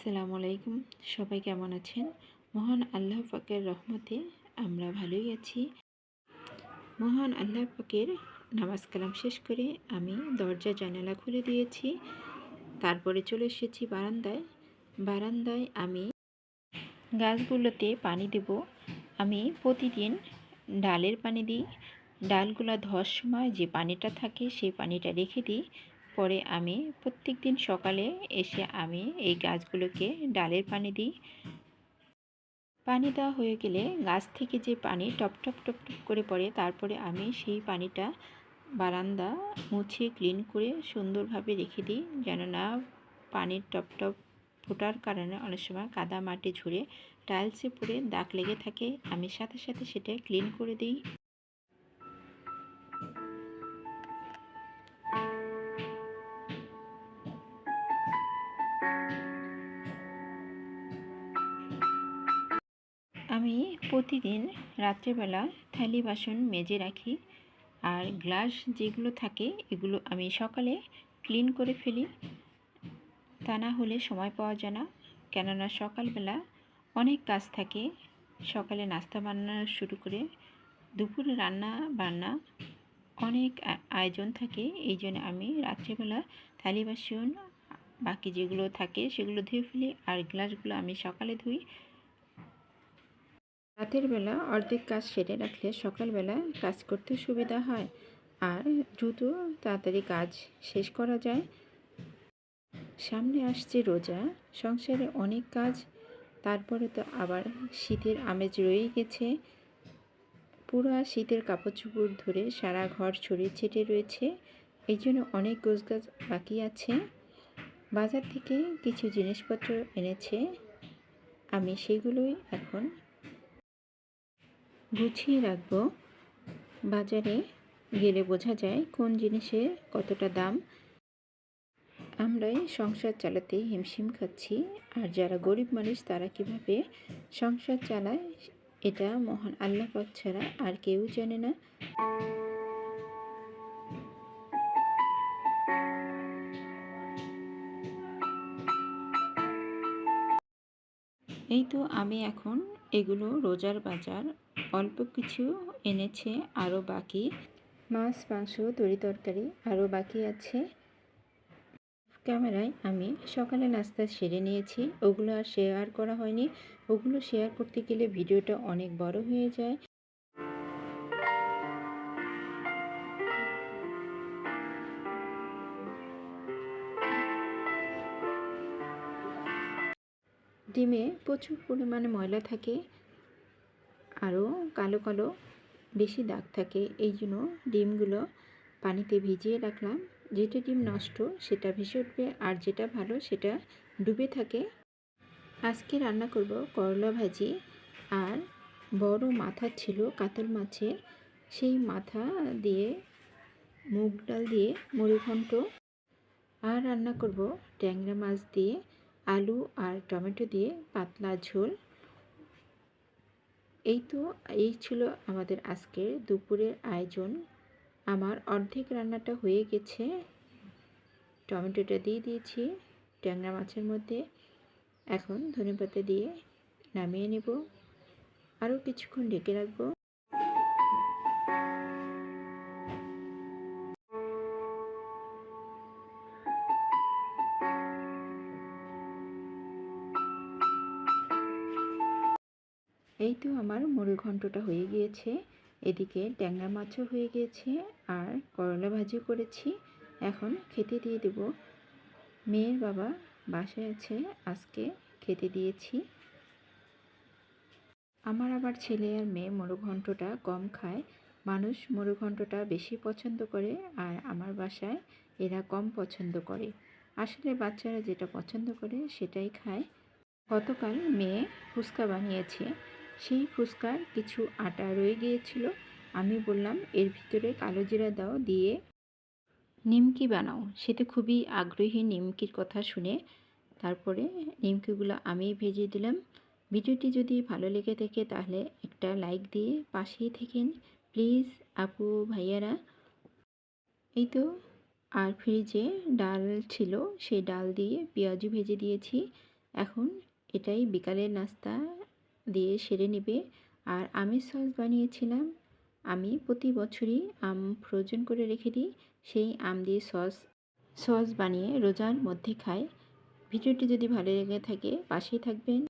আসসালামু আলাইকুম। সবাই কেমন আছেন? মহান আল্লাহ পাকের রহমতে আমরা ভালোই আছি। মহান আল্লাহ পাকের নামাজ কালাম শেষ করে আমি দরজা জানালা খুলে দিয়েছি। তারপরে চলে এসেছি বারান্দায়। বারান্দায় আমি গাছগুলোতে পানি দেব। আমি প্রতিদিন ডালের পানি দিই। ডালগুলো ধোয়ার সময় যে পানিটা থাকে সেই পানিটা রেখে দিই। পরে আমি প্রত্যেক দিন সকালে এসে আমি এই গাছগুলোকে ডালের পানি দিই। পানি দেওয়া হয়ে গেলে গাছ থেকে যে পানি টপ টপ টপ টপ করে পড়ে, তারপরে আমি সেই পানিটা বারান্দা মুছে ক্লিন করে সুন্দরভাবে রেখে দিই যেন না পানির টপ টপ ফোটার কারণে অনেক সময় কাদা মাটি ঝরে টাইলসে পড়ে দাগ লেগে থাকে। আমি সাথে সাথে সেটা ক্লিন করে দিই। প্রতিদিন রাত্রেবেলা থালি বাসন মেজে রাখি আর গ্লাস যেগুলো থাকে এগুলো আমি সকালে ক্লিন করে ফেলি। তা না হলে সময় পাওয়া যায় না। কেননা সকালবেলা অনেক কাজ থাকে। সকালে নাস্তা বান্না শুরু করে দুপুরে রান্না বান্না অনেক আয়োজন থাকে। এই জন্য আমি রাত্রেবেলা থালি বাসন, বাকি যেগুলো থাকে সেগুলো ধুয়ে ফেলি আর গ্লাসগুলো আমি সকালে ধুই। রাতের বেলা অর্ধেক কাজ সেরে রাখলে সকালবেলা কাজ করতে সুবিধা হয়। আর দ্রুত তাড়াতাড়ি কাজ শেষ করা যায়। সামনে আসছে রোজা। সংসারে অনেক কাজ, তারপরে তো আবার শীতের আমেজ রয়েই গেছে। পুরো শীতের কাপড় চোপড় ধরে সারা ঘর ছড়িয়ে ছিটে রয়েছে। এই জন্য অনেক গোছ গাছ বাকি আছে। বাজার থেকে কিছু জিনিসপত্র এনেছে। আমি সেগুলোই এখন গুছিয়ে রাখব। বাজারে গেলে বোঝা যায় কোন জিনিসের কতটা দাম। আমরাই সংসার চালাতে হিমশিম খাচ্ছি, আর যারা গরিব মানুষ তারা কীভাবে সংসার চালায় এটা মহান আল্লাহ পাক ছাড়া আর কেউ জানে না। এই তো আমি এখন এগুলো রোজার বাজার অল্প কিছু এনেছে আরও বাকি। মাছ, মাংস, তরি তরকারি আরও বাকি আছে। ক্যামেরায় আমি সকালে নাস্তা সেরে নিয়েছি। ওগুলো আর শেয়ার করা হয়নি। ওগুলো শেয়ার করতে গেলে ভিডিওটা অনেক বড় হয়ে যায়। ডিমে প্রচুর পরিমাণে ময়লা থাকে। আরও কালো কালো বেশি দাগ থাকে। এই জন্য ডিমগুলো পানিতে ভিজিয়ে রাখলাম। যেটা ডিম নষ্ট, সেটা ভেসে উঠবে। আর যেটা ভালো, সেটা ডুবে থাকে। আজকে রান্না করব করলা ভাজি। আর বড় মাথা ছিল কাতল মাছের। সেই মাথা দিয়ে, মুগ ডাল দিয়ে মুড়িঘণ্ট আর রান্না করব ট্যাংরা মাছ দিয়ে, আলু আর টমেটো দিয়ে পাতলা ঝোল। এই তো এই ছিল আমাদের আজকের দুপুরের আয়োজন। আমার অর্ধেক রান্নাটা হয়ে গেছে। টমেটোটা দিয়ে দিয়েছি, ট্যাংরা মাছের মধ্যে। এখন ধনেপাতা দিয়ে নামিয়ে নেব। আরও কিছুক্ষণ ঢেকে রাখব। এই তো আমার মুড়ি ঘন্টটা হয়ে গিয়েছে। এদিকে ট্যাংরা মাছও হয়ে গিয়েছে আর করলা ভাজি করেছি। এখন খেতে দিয়ে দেব। মেয়ের বাবা বাসায় আছে, আজকে খেতে দিয়েছি। আমার আবার ছেলে আর মেয়ে মরুঘণ্টটা কম খায়। মানুষ মরুঘণ্টটা বেশি পছন্দ করে আর আমার বাসায় এরা কম পছন্দ করে। আসলে বাচ্চারা যেটা পছন্দ করে সেটাই খায়। গতকাল মেয়ে ফুচকা বানিয়েছে। সেই ফুচকার কিছু আটা রয়ে গিয়েছিল। আমি বললাম, এর ভিতরে কালো জিরা দাও, দিয়ে নিমকি বানাও। সেতে খুবই আগ্রহী নিমকির কথা শুনে। তারপরে নিমকিগুলো আমি ভেজে দিলাম। ভিডিওটি যদি ভালো লেগে থাকে, তাহলে একটা লাইক দিয়ে পাশেই থেকেন। প্লিজ, আপু, ভাইয়ারা। এই তো, আর ফ্রিজে ডাল ছিল, সেই ডাল দিয়ে পেঁয়াজু ভেজে দিয়েছি। এখন এটাই বিকালের নাস্তা। দিয়ে সেরে নেবে। আর আমের সস বানিয়েছিলাম। আমি প্রতি বছরই আম ফ্রোজেন করে রেখে দিই। সেই আম দিয়ে সস সস বানিয়ে রোজার মধ্যে খাই। ভিডিওটি যদি ভালো লেগে থাকে, পাশেই থাকবেন।